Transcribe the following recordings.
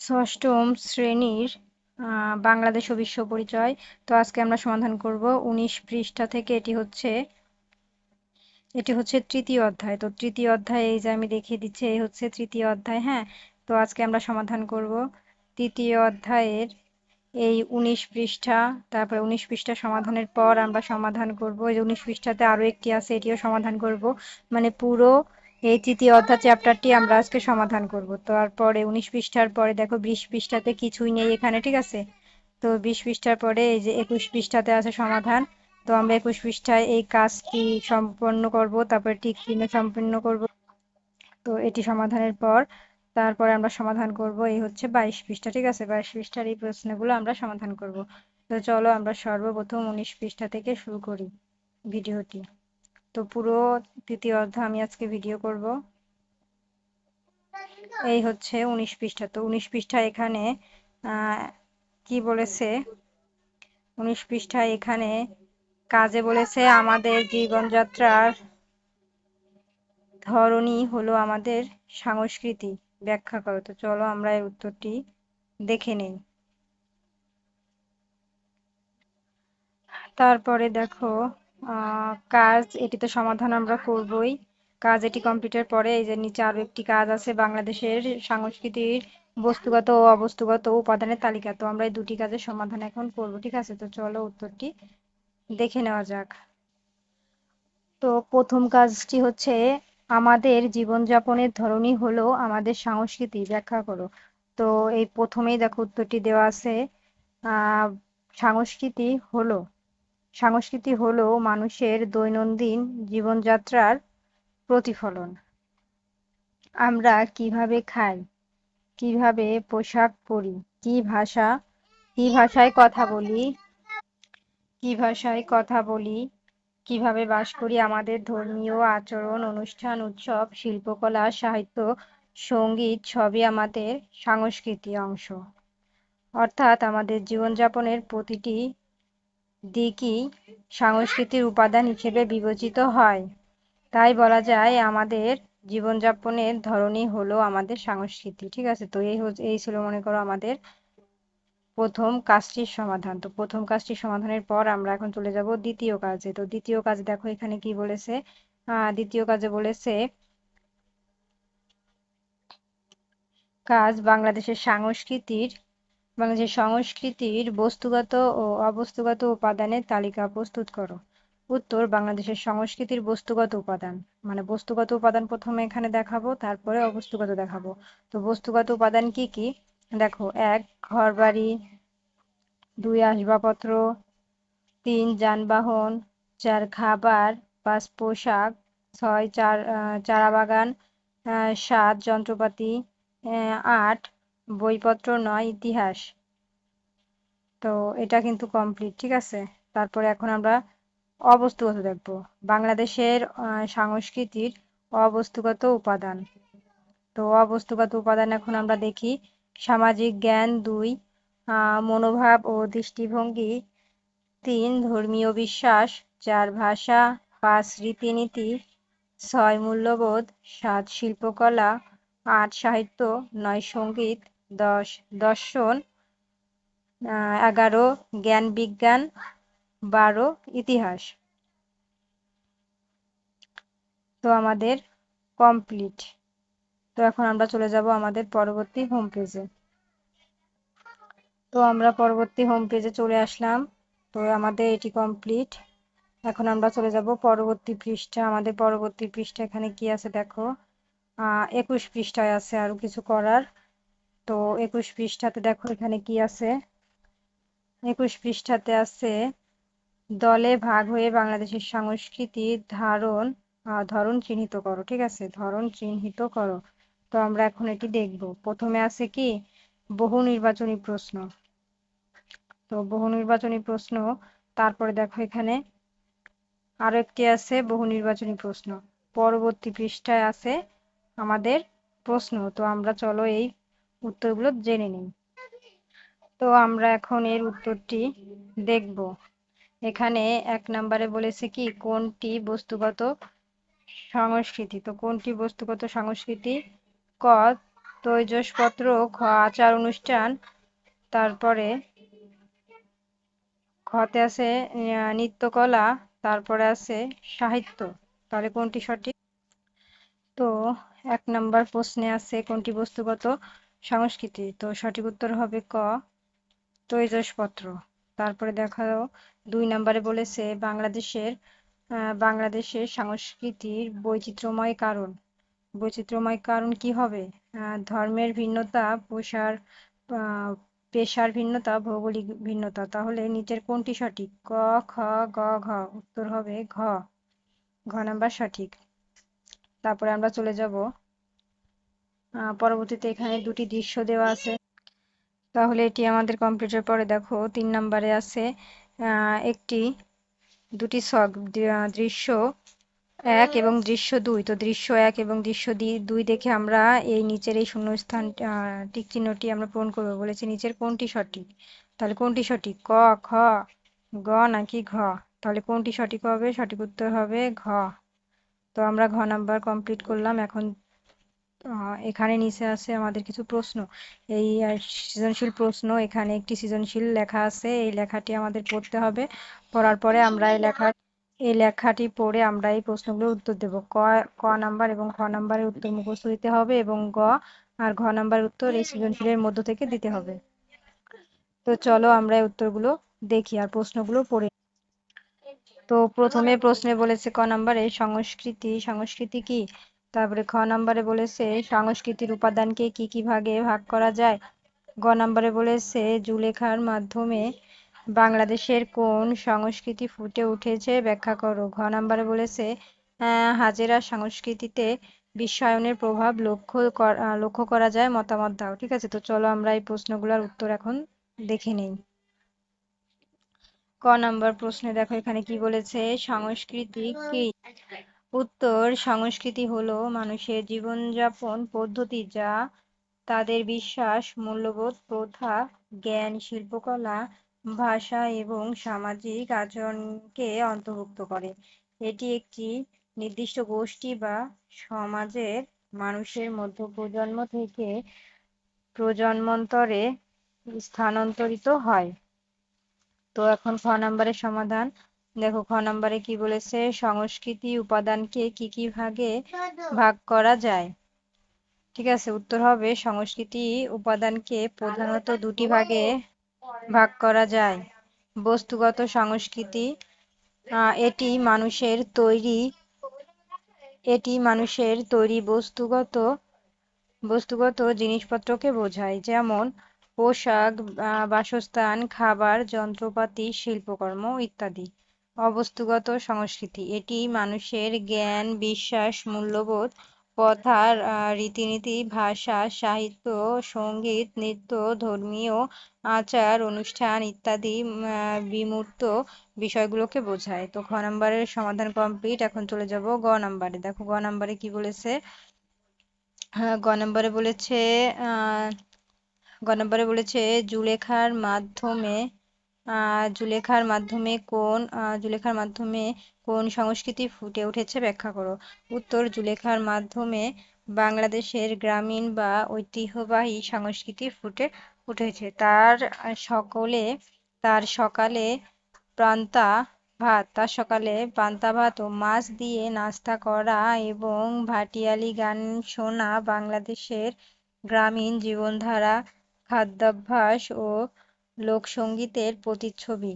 ষষ্ঠম শ্রেণির বাংলাদেশ ও বিশ্ব পরিচয়। তো আজকে আমরা সমাধান করব উনিশ পৃষ্ঠা থেকে। এটি হচ্ছে এটি হচ্ছে তৃতীয় অধ্যায়। তো তৃতীয় অধ্যায় এই যে আমি দেখিয়ে দিচ্ছি, এই হচ্ছে তৃতীয় অধ্যায় হ্যাঁ? তো আজকে আমরা সমাধান করব তৃতীয় অধ্যায়ের এই উনিশ পৃষ্ঠা। তারপরে উনিশ পৃষ্ঠা সমাধানের পর আমরা সমাধান করব। এই উনিশ পৃষ্ঠাতে আরও একটি আছে, এটিও সমাধান করব। মানে পুরো এই তৃতীয় অধ্যায় চ্যাপ্টারটি আমরা আজকে সমাধান করব। তারপরে উনিশ পৃষ্ঠার পরে দেখো বিশ পৃষ্ঠাতে কিছুই নেই এখানে, ঠিক আছে? তো বিশ পৃষ্ঠার পরে এই যে একুশ পৃষ্ঠাতে আছে সমাধান। তো আমরা একুশ পৃষ্ঠায় এই কাজটি সম্পন্ন করব, তারপরে টিক চিহ্ন সম্পন্ন করব। তো এটি সমাধানের পর তারপরে আমরা সমাধান করব, এই হচ্ছে বাইশ পৃষ্ঠা, ঠিক আছে? বাইশ পৃষ্ঠার এই প্রশ্নগুলো আমরা সমাধান করব। তো চলো আমরা সর্বপ্রথম উনিশ পৃষ্ঠা থেকে শুরু করি ভিডিওটি। তো পুরো তৃতীয় অধ্যায় আমি আজকে ভিডিও করব। এই হচ্ছে উনিশ পৃষ্ঠা। তো উনিশ পৃষ্ঠা এখানে কি বলেছে? উনিশ পৃষ্ঠা এখানে কাজে বলেছে, আমাদের জীবনযাত্রার ধরনই হলো আমাদের সংস্কৃতি। ব্যাখ্যা করো। তো চলো আমরা এর উত্তরটি দেখে নেই। তারপরে দেখো কাজ এটি তো সমাধান আমরা করবই। কাজ এটি কমপ্লিটের পরে এই যে নিচে আরও একটি কাজ আছে বাংলাদেশের সংস্কৃতির বস্তুগত ও অবস্তুগত উপাদানের তালিকা। তো আমরা এই দুটি কাজের সমাধান এখন করব, ঠিক আছে? তো চলো উত্তরটি দেখে নেওয়া যাক। তো প্রথম কাজটি হচ্ছে, আমাদের জীবনযাপনের ধরনই হলো আমাদের সংস্কৃতি, ব্যাখ্যা করো। তো এই প্রথমেই দেখো উত্তরটি দেওয়া আছে আহ সংস্কৃতি হলো সংস্কৃতি হলো মানুষের দৈনন্দিন জীবনযাত্রার প্রতিফলন। আমরা কীভাবে খাই? কীভাবে পোশাক পরি? কি ভাষা? কি ভাষায় কথা বলি? কি ভাষায় কথা বলি? কীভাবে বাস করি? আমাদের ধর্মীয় আচরণ, অনুষ্ঠান, উৎসব, শিল্পকলা, সাহিত্য, সংগীত সবই আমাদের সংস্কৃতি অংশ। অর্থাৎ আমাদের জীবনযাপনের প্রতিটি দিকই সংস্কৃতির উপাদান হিসেবে বিবেচিত হয়। তাই বলা যায়, আমাদের জীবনযাপনের ধরনই হলো আমাদের সংস্কৃতি, ঠিক আছে? তো এই এই ছিল মনে করো আমাদের প্রথম কাজটির সমাধান। তো প্রথম কাজটির সমাধানের পর আমরা এখন চলে যাব দ্বিতীয় কাজে। তো দ্বিতীয় কাজ দেখো এখানে কি বলেছে? দ্বিতীয় কাজে বলেছে, কাজ বাংলাদেশের সংস্কৃতির বাংলাদেশের সংস্কৃতির বস্তুগত ও অবস্তুগত উপাদানের তালিকা প্রস্তুত করো। উত্তর, বাংলাদেশের সংস্কৃতির বস্তুগত উপাদান। মানে বস্তুগত উপাদান প্রথমে এখানে দেখাবো, তারপরে অবস্তুগত দেখাবো। তো বস্তুগত উপাদান কি কি? দেখো, এক, ঘরবাড়ি, দুই, আসবাবপত্র, তিন, যানবাহন, চার, খাবার, পাঁচ, পোশাক, ছয়, চার চারা বাগান সাত, যন্ত্রপাতি আট বইপত্র নয়, ইতিহাস। তো এটা কিন্তু কমপ্লিট ঠিক আছে? তারপরে এখন আমরা অবস্তুগত দেখব। বাংলাদেশের সংস্কৃতির অবস্তুগত উপাদান। তো অবস্তুগত উপাদান এখন আমরা দেখি, সামাজিক জ্ঞান দুই মনোভাব ও দৃষ্টিভঙ্গি তিন, ধর্মীয় বিশ্বাস চার, ভাষা পাঁচ, রীতিনীতি ছয়, মূল্যবোধ সাত, শিল্পকলা আট, সাহিত্য নয়, সংগীত দশ, দর্শন এগারো, জ্ঞান বিজ্ঞান, বারো, ইতিহাস। তো আমাদের কমপ্লিট তো এখন আমরা চলে যাব আমাদের পরবর্তী হোম পেজে তো আমরা পরবর্তী হোম পেজে চলে আসলাম। তো আমাদের এটি কমপ্লিট এখন আমরা চলে যাব পরবর্তী পৃষ্ঠা। আমাদের পরবর্তী পৃষ্ঠা এখানে কি আছে দেখো? একুশ পৃষ্ঠায় আছে আরও কিছু করার। তো একুশ পৃষ্ঠাতে দেখো এখানে কি আছে? একুশ পৃষ্ঠাতে আছে, দলে ভাগ হয়ে বাংলাদেশের সংস্কৃতির ধারণ ধরন চিহ্নিত করো। ঠিক আছে? ধরন চিহ্নিত করো। তো আমরা এখন এটি দেখব। প্রথমে আছে কি? বহু নির্বাচনী প্রশ্ন। তো বহু নির্বাচনী প্রশ্ন। তারপরে দেখো এখানে আরও একটি আছে, বহু নির্বাচনী প্রশ্ন। পরবর্তী পৃষ্ঠায় আছে আমাদের প্রশ্ন। তো আমরা চলো এই উত্তরগুলো জেনে নিই। তো আমরা এখন এর উত্তরটি দেখব। এখানে এক নম্বরে বলেছে কি, কোনটি বস্তুগত সংস্কৃতি? তো কোনটি বস্তুগত সংস্কৃতি? ক, তৈজসপত্র, খ, আচার অনুষ্ঠান, তারপরে খতে আছে নৃত্যকলা, তারপরে আছে সাহিত্য। তাহলে কোনটি সঠিক? তো এক নম্বর প্রশ্নে আছে কোনটি বস্তুগত সংস্কৃতি। তো সঠিক উত্তর হবে ক, তৈজসপত্র। তারপরে দেখাও, দুই নম্বরে বলেছে বাংলাদেশের বাংলাদেশের সংস্কৃতির বৈচিত্র্যময় কারণ। বৈচিত্র্যময় কারণ কি হবে? ধর্মের ভিন্নতা পোষার পেশার ভিন্নতা, ভৌগোলিক ভিন্নতা। তাহলে নিচের কোনটি সঠিক? ক, খ, গ, ঘ। উত্তর হবে ঘ। ঘ নাম্বার সঠিক। তারপরে আমরা চলে যাব পরবর্তীতে এখানে দুটি দৃশ্য দেওয়া আছে। তাহলে এটি আমাদের কম্পিউটার। পরে দেখো, তিন নম্বরে আছে একটি, দুটি শখ দৃশ্য এক এবং দৃশ্য দুই। তো দৃশ্য এক এবং দৃশ্য দুই দেখে আমরা এই নিচের এই শূন্যস্থান টিক চিহ্নটি আমরা পূরণ করব। বলেছি নিচের কোনটি সঠিক? তাহলে কোনটি সঠিক? ক, খ, গ নাকি ঘ? তাহলে কোনটি সঠিক হবে? সঠিক উত্তর হবে ঘ। তো আমরা ঘ নাম্বার কমপ্লিট করলাম। এখন এখানে নিচে আছে আমাদের কিছু প্রশ্ন। এই সৃজনশীল প্রশ্ন, এখানে একটি সৃজনশীল লেখা আছে, এই লেখাটি আমাদের পড়তে হবে। পড়ার পরে আমরা এই লেখা, এই লেখাটি পড়ে আমরা এই প্রশ্নগুলোর উত্তর দেব। ক ক নাম্বার এবং খ নাম্বারের উত্তর মুখস্থ দিতে হবে এবং গ আর ঘ নাম্বার উত্তর এই সৃজনশীলের মধ্য থেকে দিতে হবে। তো চলো আমরা উত্তরগুলো দেখি আর প্রশ্নগুলো পড়ে তো প্রথমে প্রশ্নে বলেছে ক নাম্বার, এই সংস্কৃতি সংস্কৃতি কি? তারপরে খ নাম্বারে বলেছে, সংস্কৃতির উপাদানকে কি কি ভাগে ভাগ করা যায়? গ নাম্বারে বলেছে, জুলেখার মাধ্যমে বাংলাদেশের কোন সংস্কৃতি ফুটে উঠেছে ব্যাখ্যা করো। ঘ নাম্বারে বলেছে হাজেরা সংস্কৃতিতে বিশ্বায়নের প্রভাব লক্ষ্য লক্ষ্য করা যায়, মতামত দাও। ঠিক আছে, তো চলো আমরা এই প্রশ্নগুলোর উত্তর এখন দেখে নেই। ক নম্বর প্রশ্নে দেখো, এখানে কি বলেছে, সংস্কৃতি কি? উত্তর সংস্কৃতি হলো মানুষের জীবনযাপন পদ্ধতি যা তাদের বিশ্বাস, মূল্যবোধ, প্রথা, জ্ঞান, শিল্পকলা, ভাষা এবং সামাজিক আচরণকে অন্তর্ভুক্ত করে। এটি একটি নির্দিষ্ট গোষ্ঠী বা সমাজের মানুষের মধ্য প্রজন্ম থেকে প্রজন্মান্তরে স্থানান্তরিত হয়। তো এখন খ নাম্বারের সমাধান। দেখো খ নাম্বারে কি বলেছে? সংস্কৃতি উপাদানকে কি কি ভাগে ভাগ করা যায়? ঠিক আছে, উত্তর হবে সংস্কৃতি উপাদানকে প্রধানত দুটি ভাগে ভাগ করা যায়। বস্তুগত সংস্কৃতি এটি মানুষের তৈরি, এটি মানুষের তৈরি বস্তুগত বস্তুগত জিনিসপত্রকে বোঝায়। যেমন পোশাক বাসস্থান, খাবার, যন্ত্রপাতি, শিল্পকর্ম ইত্যাদি। অবস্তুগত সংস্কৃতি। এটি মানুষের জ্ঞান, বিশ্বাস, মূল্যবোধ কথার রীতিনীতি, ভাষা, সাহিত্য, সংগীত, নৃত্য, ধর্মীয় আচার, অনুষ্ঠান ইত্যাদি বিমূর্ত বিষয়গুলোকে বোঝায়। তো খ নাম্বারের সমাধান কমপ্লিট এখন চলে যাব গ নাম্বারে। দেখো গ নাম্বারে কি বলেছে? গ নাম্বারে বলেছে গ নাম্বারে বলেছে, জুলেখার মাধ্যমে জুলেখার মাধ্যমে কোন জুলেখার মাধ্যমে কোন সংস্কৃতি ফুটে উঠেছে ব্যাখ্যা করো। উত্তর, জুলেখার মাধ্যমে বাংলাদেশের গ্রামীণ বা ঐতিহ্যবাহী সংস্কৃতি ফুটে উঠেছে। তার সকলে, তার সকালে প্রান্তা ভাত, তার সকালে পান্তা ভাত ও মাছ দিয়ে নাস্তা করা এবং ভাটিয়ালি গান শোনা বাংলাদেশের গ্রামীণ জীবনধারা, খাদ্যাভ্যাস ও লোকসঙ্গীতের প্রতিচ্ছবি।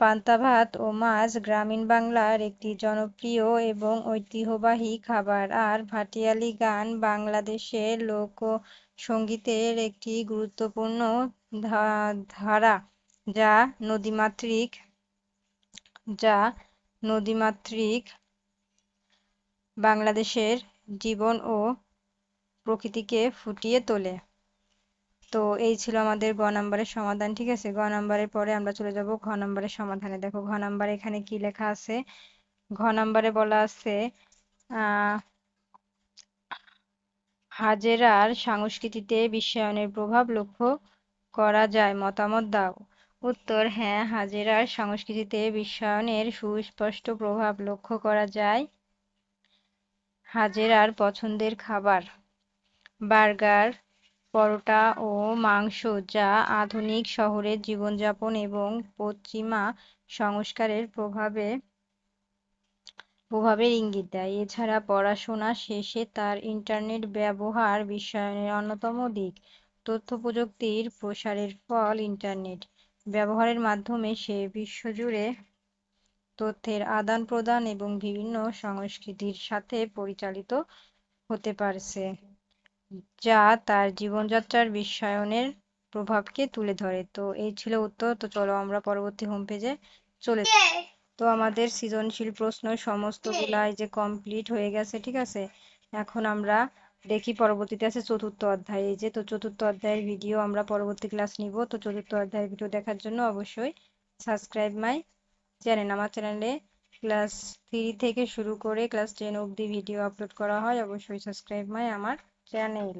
পান্তা ভাত ও মাছ গ্রামীণ বাংলার একটি জনপ্রিয় এবং ঐতিহ্যবাহী খাবার। আর ভাটিয়ালি গান বাংলাদেশের লোকসঙ্গীতের একটি গুরুত্বপূর্ণ ধারা, যা নদীমাতৃক যা নদীমাতৃক বাংলাদেশের জীবন ও প্রকৃতিকে ফুটিয়ে তোলে। তো এই ছিল আমাদের গ নাম্বারের সমাধান, ঠিক আছে? গ নাম্বারের পরে আমরা চলে যাব ঘ নাম্বারের সমাধানে। দেখো, ঘ নাম্বারে এখানে কি লেখা আছে? ঘ নাম্বারে বলা আছে হাজেরার সংস্কৃতিতে বিশ্বায়নের প্রভাব লক্ষ্য করা যায়, মতামত দাও। উত্তর হ্যাঁ হাজেরার সংস্কৃতিতে বিশ্বায়নের সুস্পষ্ট প্রভাব লক্ষ্য করা যায়। হাজেরার পছন্দের খাবার, বার্গার পরোটা ও মাংস যা আধুনিক শহরের জীবনযাপন এবং পশ্চিমা সংস্কারের প্রভাবে প্রভাবের ইঙ্গিত দেয়। এছাড়া পড়াশোনা শেষে তার ইন্টারনেট ব্যবহার বিশ্বায়নের অন্যতম দিক। তথ্য প্রযুক্তির প্রসারের ফল ইন্টারনেট। ব্যবহারের মাধ্যমে সে বিশ্বজুড়ে তথ্যের আদান প্রদান এবং বিভিন্ন সংস্কৃতির সাথে পরিচালিত হতে পারছে। যা তার জীবনযাত্রার বিশ্বায়নের প্রভাবকে তুলে ধরে। তো এই ছিল উত্তর। তো চলো আমরা পরবর্তী হোম পেজে চলে তো আমাদের সৃজনশীল প্রশ্ন সমস্তগুলা এই যে কমপ্লিট হয়ে গেছে ঠিক আছে? এখন আমরা দেখি পরবর্তীতে আছে চতুর্থ অধ্যায়। এই যে তো চতুর্থ অধ্যায়ের ভিডিও আমরা পরবর্তী ক্লাস নিব। তো চতুর্থ অধ্যায়ের ভিডিও দেখার জন্য অবশ্যই সাবস্ক্রাইব মাই চ্যানেল আমার চ্যানেলে ক্লাস থ্রি থেকে শুরু করে ক্লাস টেন অবধি ভিডিও আপলোড করা হয়। অবশ্যই সাবস্ক্রাইব মাই আমার চ্যানেল